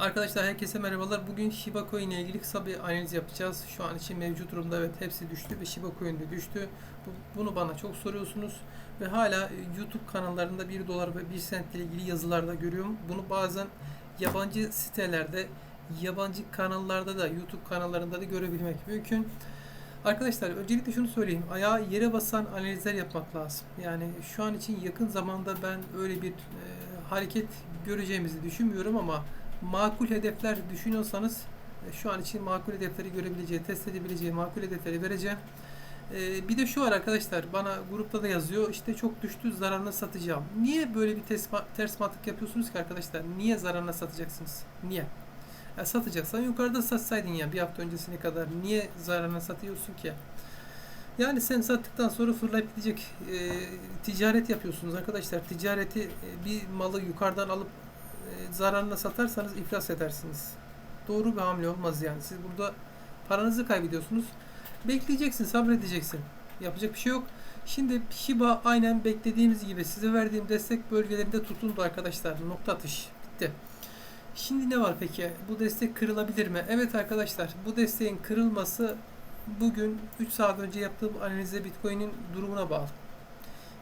Arkadaşlar herkese merhabalar. Bugün Shiba Coin ile ilgili kısa bir analiz yapacağız. Şu an için mevcut durumda evet hepsi düştü ve Shiba Coin de düştü. Bu- Bunu bana çok soruyorsunuz ve hala e, YouTube kanallarında 1 dolar ve 1 sent ile ilgili yazılarda görüyorum. Bunu bazen yabancı sitelerde, yabancı kanallarda da YouTube kanallarında da görebilmek mümkün. Arkadaşlar öncelikle şunu söyleyeyim. Ayağa yere basan analizler yapmak lazım. Yani şu an için yakın zamanda ben öyle bir e, hareket göreceğimizi düşünmüyorum ama makul hedefler düşünüyorsanız e, şu an için makul hedefleri görebileceği, test edebileceği makul hedefleri vereceğim. E, bir de şu var arkadaşlar bana grupta da yazıyor işte çok düştü zararına satacağım. Niye böyle bir ters, ters mantık yapıyorsunuz ki arkadaşlar? Niye zararına satacaksınız? Niye? Ya satacaksan yukarıda satsaydın ya bir hafta öncesine kadar. Niye zararına satıyorsun ki? Yani sen sattıktan sonra fırlayıp gidecek e, ticaret yapıyorsunuz arkadaşlar. Ticareti e, bir malı yukarıdan alıp zararına satarsanız iflas edersiniz. Doğru bir hamle olmaz yani. Siz burada paranızı kaybediyorsunuz. Bekleyeceksin, sabredeceksin. Yapacak bir şey yok. Şimdi Shiba aynen beklediğimiz gibi size verdiğim destek bölgelerinde tutundu arkadaşlar. Nokta atış. Bitti. Şimdi ne var peki? Bu destek kırılabilir mi? Evet arkadaşlar bu desteğin kırılması bugün 3 saat önce yaptığım analize Bitcoin'in durumuna bağlı.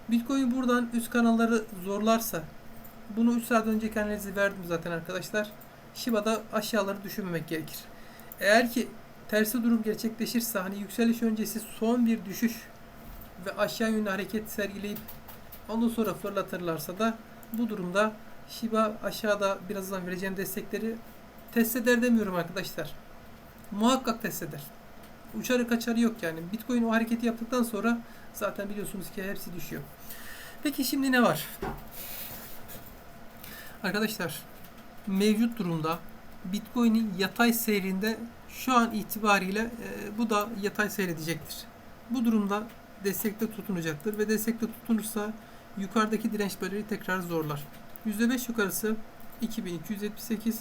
Bitcoin buradan üst kanalları zorlarsa bunu 3 saat önceki analizi verdim zaten arkadaşlar. Shiba'da aşağıları düşünmemek gerekir. Eğer ki tersi durum gerçekleşirse hani yükseliş öncesi son bir düşüş ve aşağı yönlü hareket sergileyip ondan sonra fırlatırlarsa da bu durumda Shiba aşağıda birazdan vereceğim destekleri test eder demiyorum arkadaşlar. Muhakkak test eder. Uçarı kaçarı yok yani. Bitcoin o hareketi yaptıktan sonra zaten biliyorsunuz ki hepsi düşüyor. Peki şimdi ne var? Arkadaşlar mevcut durumda Bitcoin'in yatay seyrinde şu an itibariyle e, bu da yatay seyredecektir. Bu durumda destekte tutunacaktır ve destekte tutunursa yukarıdaki direnç bölgeyi tekrar zorlar. %5 yukarısı 2278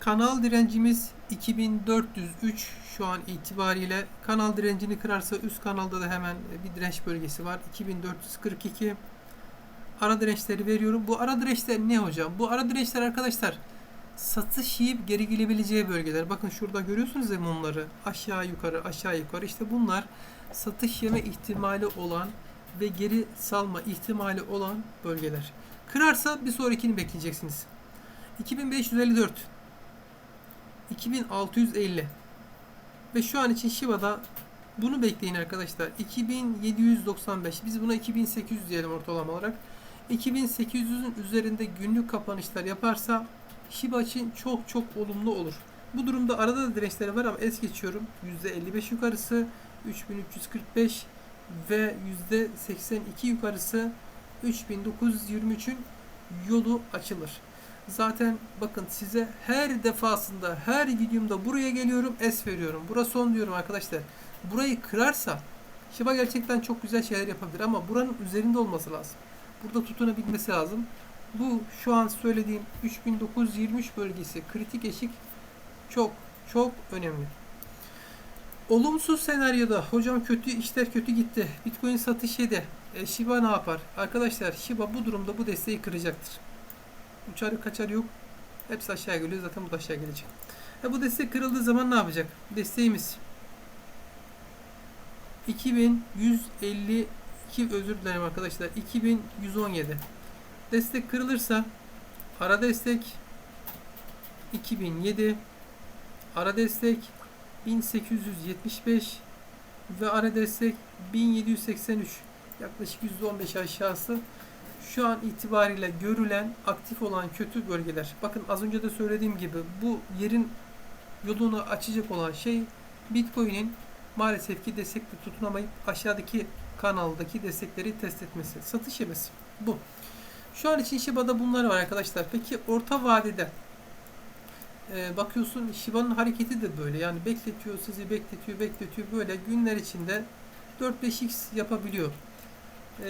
Kanal direncimiz 2403 şu an itibariyle. Kanal direncini kırarsa üst kanalda da hemen bir direnç bölgesi var. 2442 ara dirençleri veriyorum. Bu ara dirençler ne hocam? Bu ara dirençler arkadaşlar satış yiyip geri gelebileceği bölgeler. Bakın şurada görüyorsunuz ya mumları. Aşağı yukarı aşağı yukarı. İşte bunlar satış yeme ihtimali olan ve geri salma ihtimali olan bölgeler. Kırarsa bir sonrakini bekleyeceksiniz. 2554 2650 ve şu an için Shiba'da bunu bekleyin arkadaşlar. 2795 biz buna 2800 diyelim ortalama olarak. 2800'ün üzerinde günlük kapanışlar yaparsa Shiba için çok çok olumlu olur. Bu durumda arada da dirençleri var ama es geçiyorum. %55 yukarısı 3345 ve %82 yukarısı 3923'ün yolu açılır. Zaten bakın size her defasında her videomda buraya geliyorum es veriyorum. Burası son diyorum arkadaşlar. Burayı kırarsa Shiba gerçekten çok güzel şeyler yapabilir ama buranın üzerinde olması lazım. Burada tutunabilmesi lazım. Bu şu an söylediğim 3923 bölgesi kritik eşik çok çok önemli. Olumsuz senaryoda hocam kötü işler kötü gitti. Bitcoin satış yedi. E, Shiba ne yapar? Arkadaşlar Shiba bu durumda bu desteği kıracaktır. Uçarı kaçarı yok. Hepsi aşağı geliyor. Zaten bu da aşağı gelecek. E, bu destek kırıldığı zaman ne yapacak? Desteğimiz 2152 özür dilerim arkadaşlar. 2117. Destek kırılırsa ara destek 2007 ara destek 1875 ve ara destek 1783 yaklaşık %15 aşağısı şu an itibariyle görülen aktif olan kötü bölgeler. Bakın az önce de söylediğim gibi bu yerin yolunu açacak olan şey Bitcoin'in maalesef ki destekte tutunamayıp aşağıdaki kanaldaki destekleri test etmesi. Satış yemesi. Bu. Şu an için Shiba'da bunlar var arkadaşlar. Peki orta vadede e, bakıyorsun Shiba'nın hareketi de böyle. Yani bekletiyor, sizi bekletiyor, bekletiyor. Böyle günler içinde 4-5x yapabiliyor. E,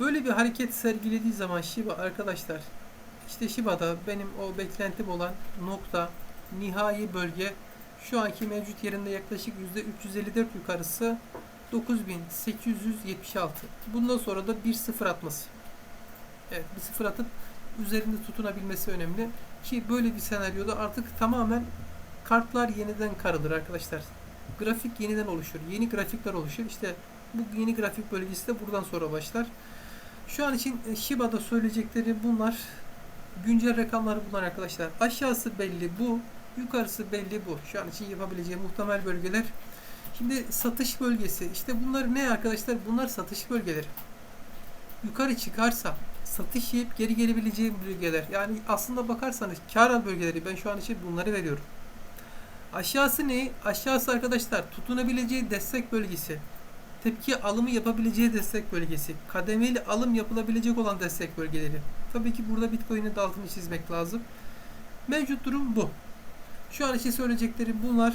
böyle bir hareket sergilediği zaman Shiba arkadaşlar işte Shiba'da benim o beklentim olan nokta nihai bölge şu anki mevcut yerinde yaklaşık %354 yukarısı 9876. Bundan sonra da bir sıfır atması. Evet bir sıfır atıp üzerinde tutunabilmesi önemli. Ki böyle bir senaryoda artık tamamen kartlar yeniden karılır arkadaşlar. Grafik yeniden oluşur. Yeni grafikler oluşur. İşte bu yeni grafik bölgesi de buradan sonra başlar. Şu an için e, Shiba'da söyleyecekleri bunlar. Güncel rakamlar bunlar arkadaşlar. Aşağısı belli bu. Yukarısı belli bu. Şu an için yapabileceği muhtemel bölgeler. Şimdi satış bölgesi. İşte bunlar ne arkadaşlar? Bunlar satış bölgeleri. Yukarı çıkarsa satış yiyip geri gelebileceğim bölgeler. Yani aslında bakarsanız kar bölgeleri. Ben şu an için bunları veriyorum. Aşağısı ne? Aşağısı arkadaşlar tutunabileceği destek bölgesi. Tepki alımı yapabileceği destek bölgesi. Kademeli alım yapılabilecek olan destek bölgeleri. Tabii ki burada Bitcoin'in de altını çizmek lazım. Mevcut durum bu. Şu an için söyleyeceklerim bunlar.